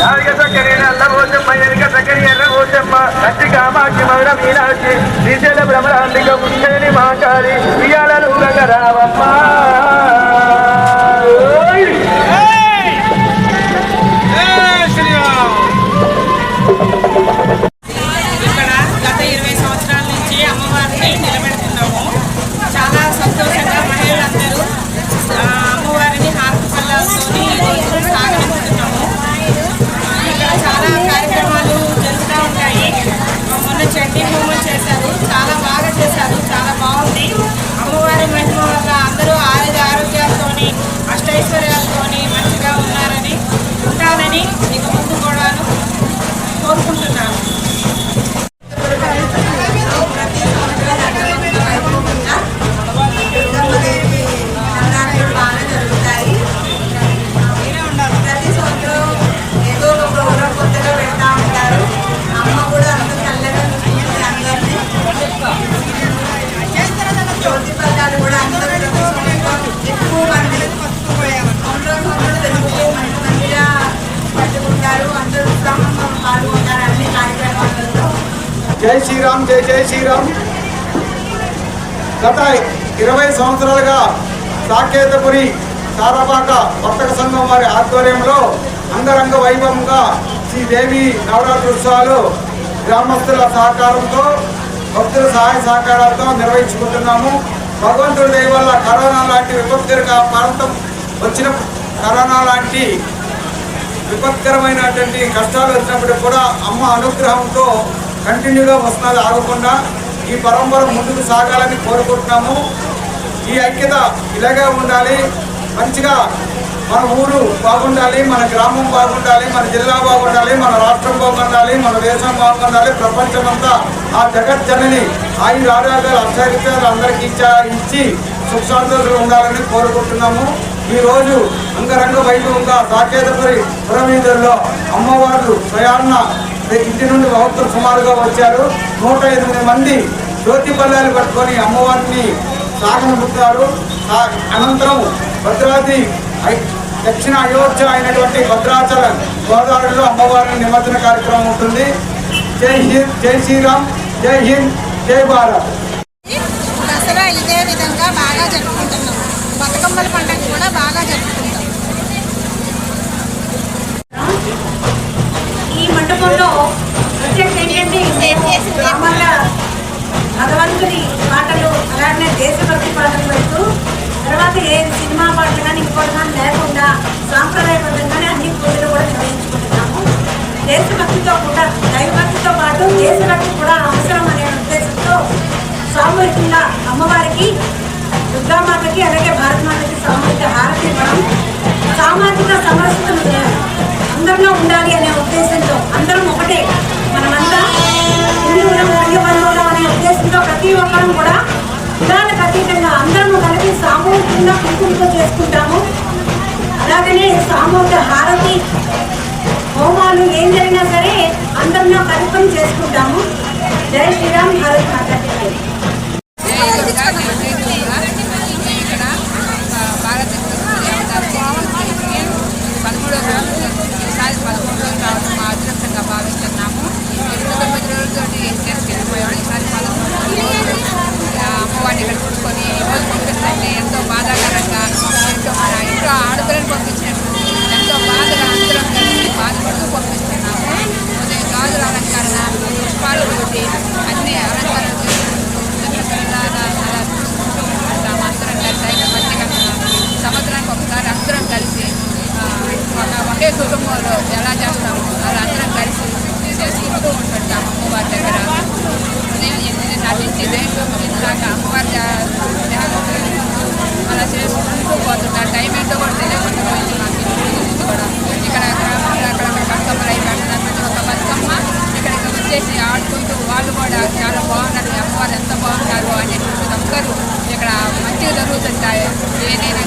నాలుగ చక్కని నల్ల పోచమ్మ ఎనుక చక్కని ఎర్ర పోచమ్మ కట్టి కామాక్షి మధుర మీనాక్షి శ్రీశైల భ్రమరాంబిక పుష్కరిణి జై శ్రీరామ్ జై జై శ్రీరామ్. గత ఇరవై సంవత్సరాలుగా సాకేతపురి సారాపాక వర్తక సంఘం వారి ఆధ్వర్యంలో అంగరంగ వైభవంగా శ్రీదేవి నవరాత్రి ఉత్సవాలు గ్రామస్తుల సహకారంతో భక్తుల సహాయ సహకారాలతో నిర్వహించుకుంటున్నాము. భగవంతుడి దయ వల్ల కరోనా లాంటి విపత్కర ప్రాంతం వచ్చిన కరోనా లాంటి విపత్కరమైనటువంటి కష్టాలు వచ్చినప్పుడు కూడా అమ్మ అనుగ్రహంతో కంటిన్యూగా వస్తున్నది ఆగకుండా ఈ పరంపర ముందుకు సాగాలని కోరుకుంటున్నాము. ఈ ఐక్యత ఇలాగే ఉండాలి. మంచిగా మన ఊరు బాగుండాలి మన గ్రామం బాగుండాలి మన జిల్లా బాగుండాలి మన రాష్ట్రం బాగుండాలి మన దేశం బాగుండాలి. ప్రపంచమంతా ఆ జగజ్జనని ఆయుర ఆరోగ్యాలు అక్షరితాలు అందరికీ ఇచ్చా ఇచ్చి సుఖ సంతోషాలు ఉండాలని కోరుకుంటున్నాము. ఈ రోజు అంగరంగ వైభవంగా సాకేతపురి పురవీధుల్లో అమ్మవార్లు ప్రయాణ ఇంటి నుండి భక్తులు సుమారుగా వచ్చారు. నూట ఎనిమిది మంది జ్యోతి బల్లాలు పట్టుకొని అమ్మవారిని సాగనంపుతారు అనంతరం భద్రాద్రి దక్షిణ అయోధ్య అయినటువంటి భద్రాచల గోదావరిలో అమ్మవారిని నిమజ్జన కార్యక్రమం ఉంటుంది. జై హింద్ జై శ్రీరామ్ జై హింద్ జై భారత్. దసరా ఇదే విధంగా బాగా జరుపుకుంటున్నాం. బతుకమ్మల పండుగ భగవంతుని పాటలు అలాగే దేశభక్తి పాటలు పెడుతూ తర్వాత ఏ సినిమా పాటలు కానీ ఇంకోటి కానీ లేకుండా సాంప్రదాయబద్ధంగానే అన్ని పూజలు కూడా నిర్వహించుకుంటున్నాము. దేశభక్తితో కూడా దైవభక్తితో పాటు దేశభక్తి కూడా అవసరం అనే ఉద్దేశంతో సామూహికంగా అమ్మవారికి దుర్గామాతకి అలాగే భారతమాతకి సామూహిక హారతి ఇవ్వడం సామాజిక సమరసతను అందరిలో ఉండాలి అనే ఉద్దేశంతో అందరం ఒకటే మనమంతా హిందువులం మరియు బంధువులం ఒక్కరం కూడా కులాలకు అతీతంగా అందరం కలిపి సామూహికంగా కుంకుమతో చేసుకుంటాము. అలాగనే సామూహిక హారతి హోమాలు ఏం జరిగినా సరే అందరిలో కలుపుకొని చేసుకుంటాము. జై శ్రీరామ్ భారత్ మాతాకి కుటుంబంలో ఎలా చేస్తాము అలా అందరం కలిసి చేసి కుటుంబం ఉంటుంటాము అమ్మవారి దగ్గర. ఉదయం ఎనిమిది నటించి నైట్ దాకా అమ్మవారి అలా చేసుకుంటూ పోతుంటారు టైం ఏంటో కూడా తెలియకుండా పోయింది మాకు కూడా. ఇక్కడ గ్రామంలో అక్కడ బతుకమ్మలు అయి పెట్టడం ప్రతి ఒక్క బతుకమ్మ. ఇక్కడికి వచ్చేసి ఆడుకుంటూ వాళ్ళు కూడా చాలా బాగున్నారు. అమ్మవారు ఎంత బాగున్నారు అనేటువంటి ఒక్కరు ఇక్కడ మంచిగా జరుగుతుంటాయి. ఏదైనా